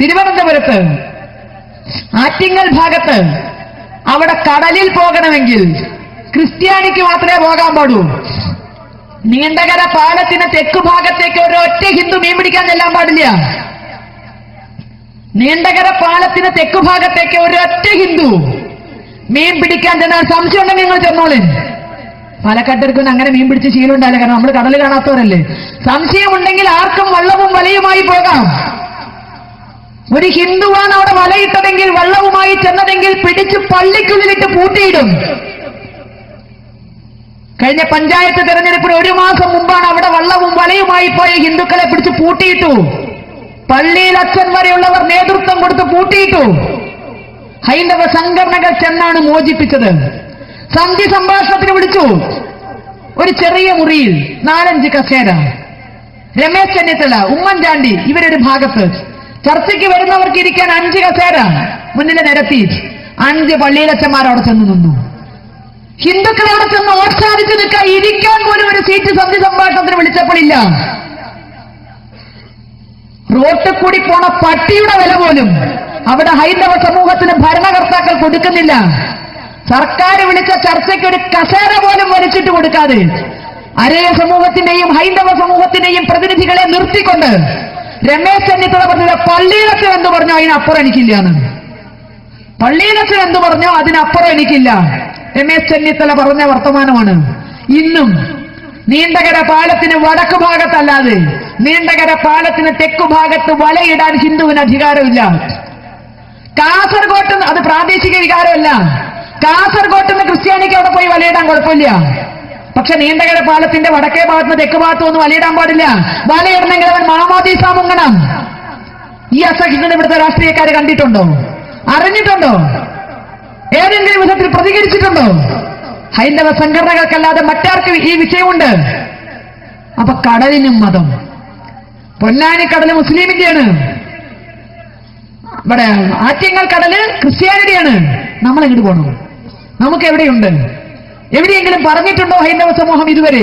തിരുവനന്തപുരത്ത് ആറ്റിങ്ങൽ ഭാഗത്ത് അവിടെ കടലിൽ പോകണമെങ്കിൽ ക്രിസ്ത്യാനിക്ക് മാത്രമേ പോകാൻ പാടൂ. നീണ്ടകര പാലത്തിന് തെക്ക് ഭാഗത്തേക്ക് ഒറ്റ ഹിന്ദു മീൻ പിടിക്കാൻ ചെല്ലാൻ പാടില്ല. നീണ്ടകര പാലത്തിന് തെക്ക് ഭാഗത്തേക്ക് ഒറ്റ ഹിന്ദു മീൻ പിടിക്കാൻ ചെന്നാൽ സംശയം ഉണ്ടെങ്കിൽ നിങ്ങൾ ചെന്നോളി. പാലക്കാട്ടിൽക്കും അങ്ങനെ മീൻ പിടിച്ച് ശീലം ഉണ്ടാവില്ല കാരണം നമ്മൾ കടൽ കാണാത്തവരല്ലേ. സംശയമുണ്ടെങ്കിൽ ആർക്കും വള്ളവും വലയുമായി പോകാം. ഒരു ഹിന്ദുവാണ് അവിടെ വലയിട്ടതെങ്കിൽ വള്ളവുമായി ചെന്നതെങ്കിൽ പിടിച്ച് പള്ളിക്കുള്ളിലിട്ട് പൂട്ടിയിടും. കഴിഞ്ഞ പഞ്ചായത്ത് തെരഞ്ഞെടുപ്പിന് ഒരു മാസം മുമ്പാണ് അവിടെ വള്ളവും വലയുമായി പോയ ഹിന്ദുക്കളെ പിടിച്ച് പൂട്ടിയിട്ടു. പള്ളിയിൽ അച്ഛൻ വരെയുള്ളവർ നേതൃത്വം കൊടുത്ത് പൂട്ടിയിട്ടു. ഹൈന്ദവ സംഘടനകൾ ചെന്നാണ് മോചിപ്പിച്ചത്. സന്ധി സംഭാഷണത്തിന് വിളിച്ചു. ഒരു ചെറിയ മുറിയിൽ നാലഞ്ച് കസേര. രമേശ് ചെന്നിത്തല ഉമ്മൻചാണ്ടി ഇവരൊരു ഭാഗത്ത്. ചർച്ചയ്ക്ക് വരുന്നവർക്ക് ഇരിക്കാൻ അഞ്ച് കസേര മുന്നിലെ നിരത്തി. അഞ്ച് പള്ളിയിലച്ചന്മാർ അവിടെ ചെന്ന് നിന്നു. ഹിന്ദുക്കൾ അവിടെ ചെന്ന് ഓർച്ചാദിച്ച് നിൽക്കാൻ ഇരിക്കാൻ പോലും ഒരു സീറ്റ് സന്ധി സംഭാഷണത്തിന് വിളിച്ചപ്പോഴില്ല റോട്ടിൽ കൂടി പോണ പട്ടിയുടെ വില പോലും അവിടെ ഹൈന്ദവ സമൂഹത്തിന് ഭരണകർത്താക്കൾ കൊടുക്കുന്നില്ല. സർക്കാർ വിളിച്ച ചർച്ചയ്ക്ക് ഒരു കസേര പോലും വലിച്ചിട്ട് കൊടുക്കാതെ അരയ സമൂഹത്തിന്റെയും ഹൈന്ദവ സമൂഹത്തിന്റെയും പ്രതിനിധികളെ നിർത്തിക്കൊണ്ട് രമേശ് ചെന്നിത്തല പറഞ്ഞത് പള്ളിയിലച്ചൻ എന്ന് പറഞ്ഞോ അതിനപ്പുറം എനിക്കില്ല എന്ന്. പള്ളിയിലച്ചൻ എന്ന് പറഞ്ഞോ അതിനപ്പുറം എനിക്കില്ല. രമേശ് ചെന്നിത്തല പറഞ്ഞ വർത്തമാനമാണ്. ഇന്നും നീണ്ടകര പാലത്തിന് വടക്കു ഭാഗത്തല്ലാതെ നീണ്ടകര പാലത്തിന് തെക്കു ഭാഗത്ത് വലയിടാൻ ഹിന്ദുവിന് അധികാരമില്ല. കാസർഗോട്ട് അത് പ്രാദേശിക വികാരമല്ല. കാസർഗോട്ട് നിന്ന് ക്രിസ്ത്യാനിക്ക് അവിടെ പോയി വലയിടാൻ കുഴപ്പമില്ല. പക്ഷെ നീണ്ടകര പാലത്തിന്റെ വടക്കേ ഭാഗത്ത് തെക്ക് ഭാഗത്ത് ഒന്നും വലയിടാൻ പാടില്ല. വലയിടണമെങ്കിൽ അവൻ മാമോദീസ മുങ്ങണം ഈ അസഹിഷ്ണുത ഇവിടുത്തെ രാഷ്ട്രീയക്കാരെ കണ്ടിട്ടുണ്ടോ? അറിഞ്ഞിട്ടുണ്ടോ? ഏതെങ്കിലും വിധത്തിൽ പ്രതികരിച്ചിട്ടുണ്ടോ? ഹൈന്ദവ സംഘടനകൾക്കല്ലാതെ മറ്റാർക്ക് ഈ വിഷയമുണ്ട്? അപ്പൊ കടലിനും മതം. പൊന്നാനി കടൽ മുസ്ലിമിന്റെയാണ്. ഇവിടെ ആറ്റിങ്ങൽ കടൽ ക്രിസ്ത്യാനിയുടെയാണ്. നമ്മൾ എങ്ങോട്ട് പോകണം നമുക്ക് എവിടെയുണ്ട്? എവിടെയെങ്കിലും പറഞ്ഞിട്ടുണ്ടോ ഹൈന്ദവ സമൂഹം ഇതുവരെ?